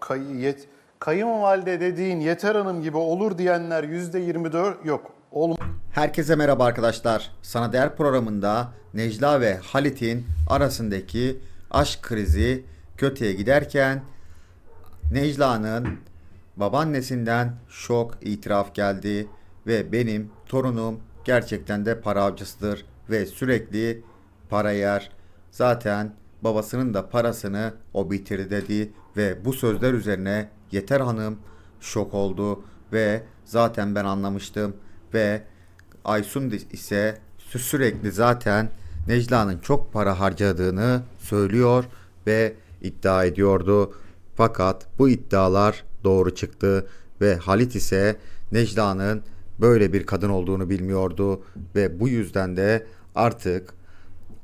Kay, yet, kayınvalide dediğin Yeter Hanım gibi olur diyenler %24 yok. Olmaz. Herkese merhaba arkadaşlar. Sana Değer programında Necla ve Halit'in arasındaki aşk krizi kötüye giderken Necla'nın babaannesinden şok itiraf geldi ve benim torunum gerçekten de para avcısıdır ve sürekli para yer. Zaten babasının da parasını o bitirdi dedi ve bu sözler üzerine Yeter Hanım şok oldu ve zaten ben anlamıştım ve Aysun ise sü- sürekli zaten Necla'nın çok para harcadığını söylüyor ve iddia ediyordu. Fakat bu iddialar doğru çıktı ve Halit ise Necla'nın böyle bir kadın olduğunu bilmiyordu ve bu yüzden de artık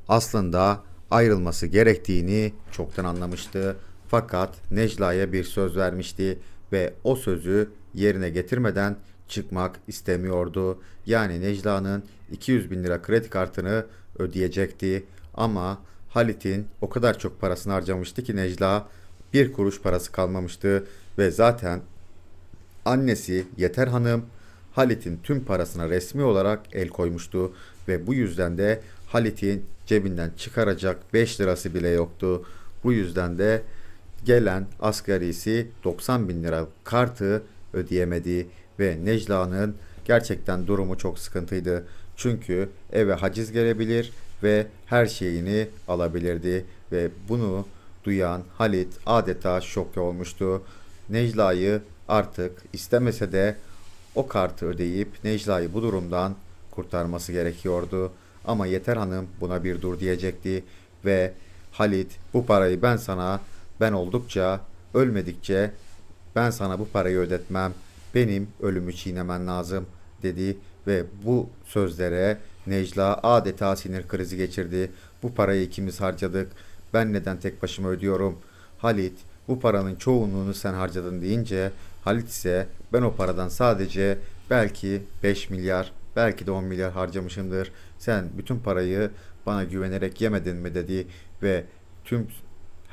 aslında ayrılması gerektiğini çoktan anlamıştı. Fakat Necla'ya bir söz vermişti ve o sözü yerine getirmeden çıkmak istemiyordu. Yani Necla'nın 200 bin lira kredi kartını ödeyecekti. Ama Halit'in o kadar çok parasını harcamıştı ki Necla bir kuruş parası kalmamıştı ve zaten Annesi Yeter Hanım Halit'in tüm parasına resmi olarak el koymuştu ve bu yüzden de Halit'in cebinden çıkaracak 5 lirası bile yoktu. Bu yüzden de gelen asgarisi 90 bin lira kartı ödeyemedi ve Necla'nın gerçekten durumu çok sıkıntıydı. Çünkü eve haciz gelebilir ve her şeyini alabilirdi ve bunu duyan Halit adeta şok olmuştu. Necla'yı artık istemese de o kartı ödeyip Necla'yı bu durumdan kurtarması gerekiyordu. Ama Yeter Hanım buna bir dur diyecekti ve Halit bu parayı ben sana ben oldukça ölmedikçe ben sana bu parayı ödetmem. Benim ölümü çiğnemen lazım dedi ve bu sözlere Necla adeta sinir krizi geçirdi. Bu parayı ikimiz harcadık. Ben neden tek başıma ödüyorum? Halit bu paranın çoğunluğunu sen harcadın deyince Halit ise ben o paradan sadece belki 5 milyar belki de 10 milyar harcamışımdır. Sen bütün parayı bana güvenerek yemedin mi dedi ve tüm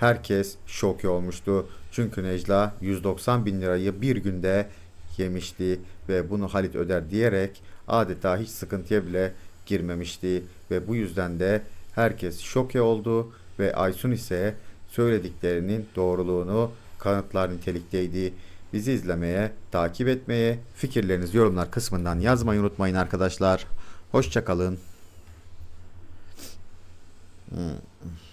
herkes şok olmuştu. Çünkü Necla 190 bin lirayı bir günde yemişti ve bunu Halit öder diyerek adeta hiç sıkıntıya bile girmemişti ve bu yüzden de herkes şoke oldu ve Aysun ise söylediklerinin doğruluğunu kanıtlar nitelikteydi. Bizi izlemeye, takip etmeye, fikirlerinizi yorumlar kısmından yazmayı unutmayın arkadaşlar. Hoşçakalın. Hmm.